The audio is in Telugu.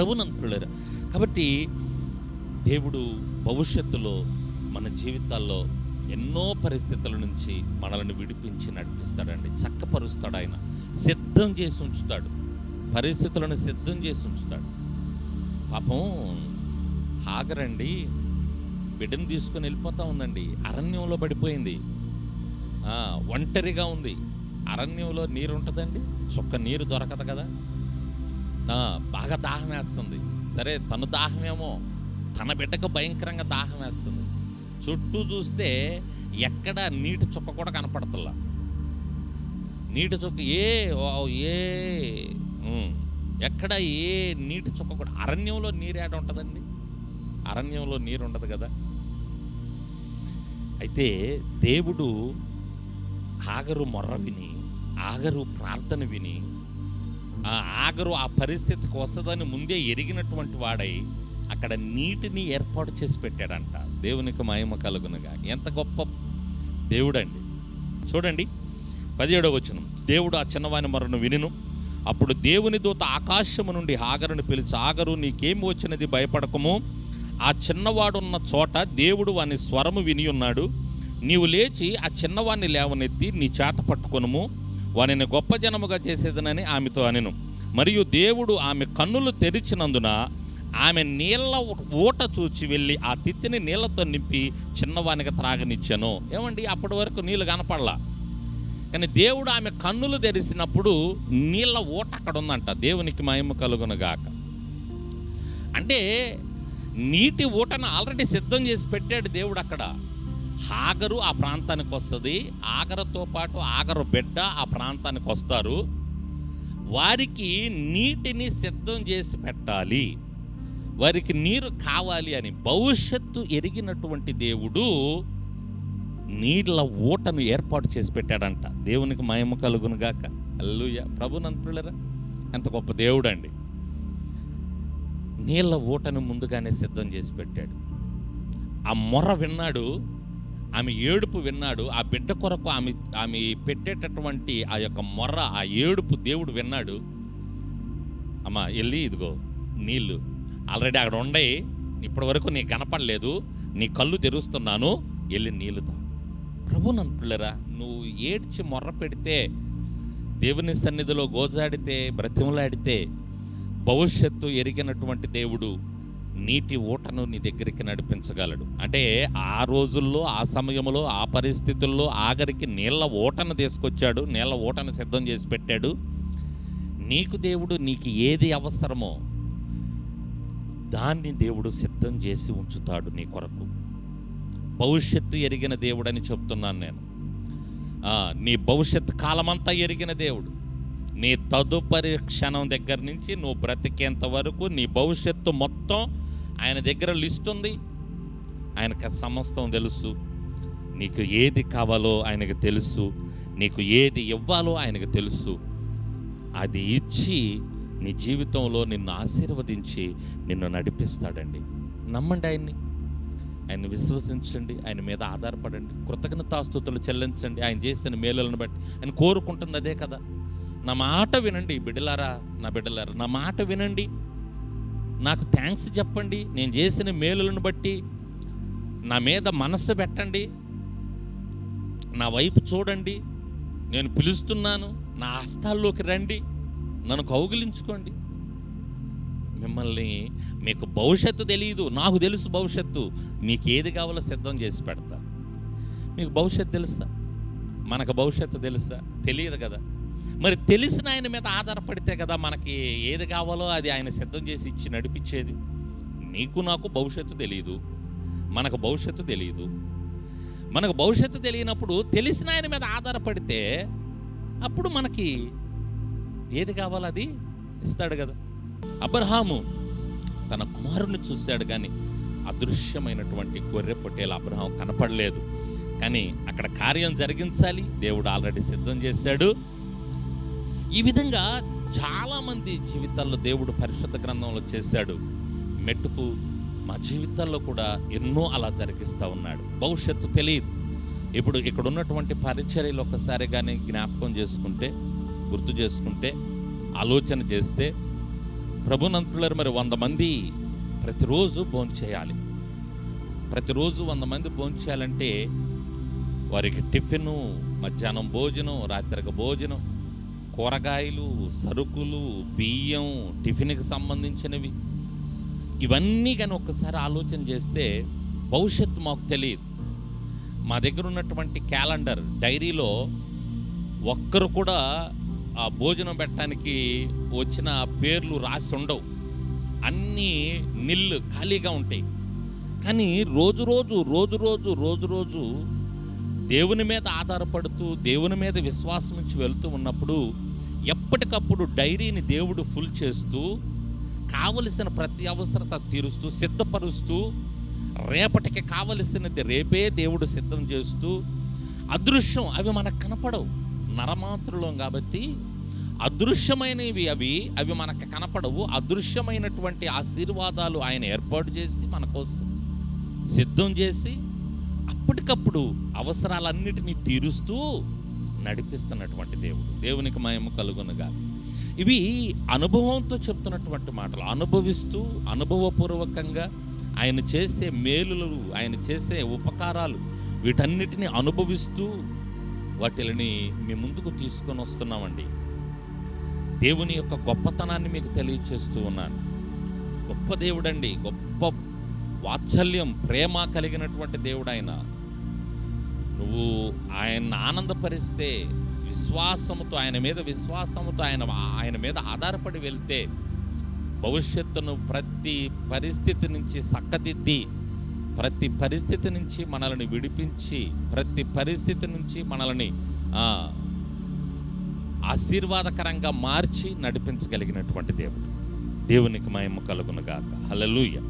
ప్రభునంతులరా కాబట్టి దేవుడు భవిష్యత్తులో మన జీవితాల్లో ఎన్నో పరిస్థితుల నుంచి మనల్ని విడిపించి నడిపిస్తాడండి. చక్కపరుస్తాడు ఆయన. సిద్ధం చేసి ఉంచుతాడు. పరిస్థితులను సిద్ధం చేసి ఉంచుతాడు. పాపం ఆగరండి. బిడ్డను తీసుకొని వెళ్ళిపోతా ఉందండి. అరణ్యంలో పడిపోయింది. ఒంటరిగా ఉంది. అరణ్యంలో నీరు ఉంటుందండి చుక్క నీరు దొరకదు కదా. బాగా దాహం వేస్తుంది. సరే తను దాహమేమో తన బిడ్డకు భయంకరంగా దాహం వేస్తుంది. చుట్టూ చూస్తే ఎక్కడ నీటి చుక్క కూడా కనపడతలా నీటి చుక్క ఏ ఏ ఎక్కడ ఏ నీటి చుక్క కూడా అరణ్యంలో నీరు ఏడ ఉంటుందండి? అరణ్యంలో నీరు ఉండదు కదా? అయితే దేవుడు ఆగరు మొర్ర విని ఆగరు ప్రార్థన విని ఆగరు ఆ పరిస్థితికి వస్తుందని ముందే ఎరిగినటువంటి వాడై అక్కడ నీటిని ఏర్పాటు చేసి పెట్టాడంట. దేవునికి మహిమ కలుగునుగా. ఎంత గొప్ప దేవుడండి. చూడండి పదిహేడవ వచనం. దేవుడు ఆ చిన్నవాని మరను వినిను. అప్పుడు దేవుని దూత ఆకాశము నుండి ఆగరును పిలిచి ఆగరు నీకేమి వచ్చినది భయపడకము. ఆ చిన్నవాడున్న చోట దేవుడు వాని స్వరము విని ఉన్నాడు నీవు లేచి ఆ చిన్నవాణ్ణి లేవనెత్తి నీ చేత పట్టుకొనుము. వారిని గొప్ప జనముగా చేసేదనని ఆమెతో అనెను. మరియు దేవుడు ఆమె కన్నులు తెరిచినందున ఆమె నీళ్ళ ఊట చూచి వెళ్ళి ఆ తిత్తిని నీళ్ళతో నింపి చిన్నవానికి త్రాగనిచ్చాను. ఏమండి? అప్పటి వరకు నీళ్ళు కనపడలా. కానీ దేవుడు ఆమె కన్నులు తెరిసినప్పుడు నీళ్ళ ఊట అక్కడ ఉందంట దేవునికి మహిమ కలుగునగాక అంటే నీటి ఊటను ఆల్రెడీ సిద్ధం చేసి పెట్టాడు దేవుడు అక్కడ. ఆగరు ఆ ప్రాంతానికి వస్తుంది. ఆగరతో పాటు ఆగరు బిడ్డ ఆ ప్రాంతానికి వస్తారు. వారికి నీటిని సిద్ధం చేసి పెట్టాలి. వారికి నీరు కావాలి అని భవిష్యత్తు ఎరిగినటువంటి దేవుడు నీళ్ళ ఊటను ఏర్పాటు చేసి పెట్టాడంట. దేవునికి మయము కలుగును గాక. అల్లుయ ప్రభునంతులరా ఎంత గొప్ప దేవుడు అండి నీళ్ళ ఊటను ముందుగానే సిద్ధం చేసి పెట్టాడు. ఆ మొర్ర విన్నాడు ఆమె ఏడుపు విన్నాడు. ఆ బిడ్డ కొరకు ఆమె ఆమె పెట్టేటటువంటి ఆ యొక్క మొర్ర ఆ ఏడుపు దేవుడు విన్నాడు. అమ్మా వెళ్ళి ఇదిగో నీళ్ళు. ఆల్రెడీ అక్కడ ఉండయి ఇప్పటి వరకు నీ కనపడలేదు. నీ కళ్ళు తెరుస్తున్నాను. వెళ్ళి నీళ్ళు తా ప్రభు నంటులరా నువ్వు ఏడ్చి మొర్ర పెడితే దేవుని సన్నిధిలో గోజాడితే బ్రతిమలాడితే భవిష్యత్తు ఎరిగినటువంటి దేవుడు నీటి ఊటను నీ దగ్గరికి నడిపించగలడు. అంటే ఆ రోజుల్లో ఆ సమయంలో ఆ పరిస్థితుల్లో ఆఖరికి నీళ్ళ ఊటను తీసుకొచ్చాడు నీళ్ళ ఊటను సిద్ధం చేసి పెట్టాడు. నీకు దేవుడు నీకు ఏది అవసరమో దాన్ని దేవుడు సిద్ధం చేసి ఉంచుతాడు నీ కొరకు. భవిష్యత్తు ఎరిగిన దేవుడని చెప్తున్నాను నేను. నీ భవిష్యత్ కాలమంతా ఎరిగిన దేవుడు. నీ తదుపరి క్షణం దగ్గర నుంచి నువ్వు బ్రతికేంత వరకు నీ భవిష్యత్తు మొత్తం ఆయన దగ్గర లిస్ట్ ఉంది. ఆయనకు సమస్తం తెలుసు. నీకు ఏది కావాలో ఆయనకు తెలుసు. నీకు ఏది ఇవ్వాలో ఆయనకు తెలుసు. అది ఇచ్చి నీ జీవితంలో నిన్ను ఆశీర్వదించి నిన్ను నడిపిస్తాడండి. నమ్మండి ఆయన్ని. ఆయన విశ్వసించండి. ఆయన మీద ఆధారపడండి. కృతజ్ఞతాస్తుతులు చెల్లించండి. ఆయన చేసిన మేలులను బట్టి. ఆయన కోరుకుంటుంది అదే కదా. నా మాట వినండి బిడ్డలారా నా బిడ్డలారా నా మాట వినండి. నాకు థ్యాంక్స్ చెప్పండి. నేను చేసిన మేలులను బట్టి నా మీద మనస్సు పెట్టండి. నా వైపు చూడండి. నేను పిలుస్తున్నాను. నా హస్తాల్లోకి రండి. నన్ను కౌగిలించుకోండి. మిమ్మల్ని మీకు భవిష్యత్తు తెలియదు నాకు తెలుసు భవిష్యత్తు. మీకు ఏది కావాలో సిద్ధం చేసి పెడతా. మీకు భవిష్యత్తు తెలుసా? మనకు భవిష్యత్తు తెలుసా? తెలియదు కదా. మరి తెలిసిన ఆయన మీద ఆధారపడితే కదా మనకి ఏది కావాలో అది ఆయన సిద్ధం చేసి ఇచ్చి నడిపించేది. నీకు నాకు భవిష్యత్తు తెలియదు మనకు భవిష్యత్తు తెలియదు మనకు భవిష్యత్తు తెలియనప్పుడు తెలిసిన ఆయన మీద ఆధారపడితే అప్పుడు మనకి ఏది కావాలో అది ఇస్తాడు కదా. అబ్రహాము తన కుమారుని చూశాడు కానీ అదృశ్యమైనటువంటి గొర్రె పొట్టేలు అబ్రహాం కనపడలేదు. కానీ అక్కడ కార్యం జరిగించాలి దేవుడు ఆల్రెడీ సిద్ధం చేశాడు. ఈ విధంగా చాలామంది జీవితాల్లో దేవుడు పరిశుద్ధ గ్రంథంలో చేశాడు. మెట్టుకు మా జీవితాల్లో కూడా ఎన్నో అలా జరిగిస్తూ ఉన్నాడు. భవిష్యత్తు తెలియదు. ఇప్పుడు ఇక్కడ ఉన్నటువంటి పరిచర్యలు ఒక్కసారి కానీ జ్ఞాపకం చేసుకుంటే గుర్తు చేసుకుంటే ఆలోచన చేస్తే ప్రభునంతులారు మరి వంద మంది ప్రతిరోజు భోంచేయాలి ప్రతిరోజు వంద మంది భోంచేయాలంటే వారికి టిఫిను మధ్యాహ్నం భోజనం రాత్రికి భోజనం కూరగాయలు సరుకులు బియ్యం టిఫిన్కి సంబంధించినవి. ఇవన్నీ కానీ ఒక్కసారి ఆలోచన చేస్తే భవిష్యత్తు మాకు తెలియదు. మా దగ్గర ఉన్నటువంటి క్యాలెండర్ డైరీలో ఒక్కరు కూడా ఆ భోజనం పెట్టడానికి వచ్చిన పేర్లు రాసి ఉండవు. అన్నీ నిల్లు ఖాళీగా ఉంటాయి. కానీ రోజు రోజు రోజు రోజు రోజు రోజు దేవుని మీద ఆధారపడుతూ దేవుని మీద విశ్వాసం నుంచి వెళ్తూ ఉన్నప్పుడు ఎప్పటికప్పుడు డైరీని దేవుడు ఫుల్ చేస్తూ కావలసిన ప్రతి అవసరత తీరుస్తూ సిద్ధపరుస్తూ రేపటికి కావలసినది రేపే దేవుడు సిద్ధం చేస్తూ అదృశ్యం అవి మనకు కనపడవు. నరమాతృలం కాబట్టి అదృశ్యమైనవి అవి అవి మనకు కనపడవు. అదృశ్యమైనటువంటి ఆశీర్వాదాలు ఆయన ఏర్పాటు చేసి మన కోసం సిద్ధం చేసి అప్పటికప్పుడు అవసరాలన్నిటినీ తీరుస్తూ నడిపిస్తున్నటువంటి దేవుడు. దేవునికి మయము కలుగునగా ఇవి అనుభవంతో చెప్తున్నటువంటి మాటలు. అనుభవిస్తూ అనుభవపూర్వకంగా ఆయన చేసే మేలులు ఆయన చేసే ఉపకారాలు వీటన్నిటిని అనుభవిస్తూ వాటిని మీ ముందుకు తీసుకొని వస్తున్నామండి. దేవుని యొక్క గొప్పతనాన్ని మీకు తెలియచేస్తూ ఉన్నాను. గొప్ప దేవుడండి. గొప్ప వాత్సల్యం ప్రేమ కలిగినటువంటి దేవుడు ఆయన నువ్వు ఆయన్ని ఆనందపరిస్తే విశ్వాసముతో ఆయన మీద విశ్వాసముతో ఆయన ఆయన మీద ఆధారపడి వెళ్తే భవిష్యత్తును ప్రతి పరిస్థితి నుంచి చక్కదిద్ది ప్రతి పరిస్థితి నుంచి మనల్ని విడిపించి ప్రతి పరిస్థితి నుంచి మనల్ని ఆశీర్వాదకరంగా మార్చి నడిపించగలిగినటువంటి దేవుడు. దేవునికి మహిమ కలుగునుగాక హల్లెలూయా.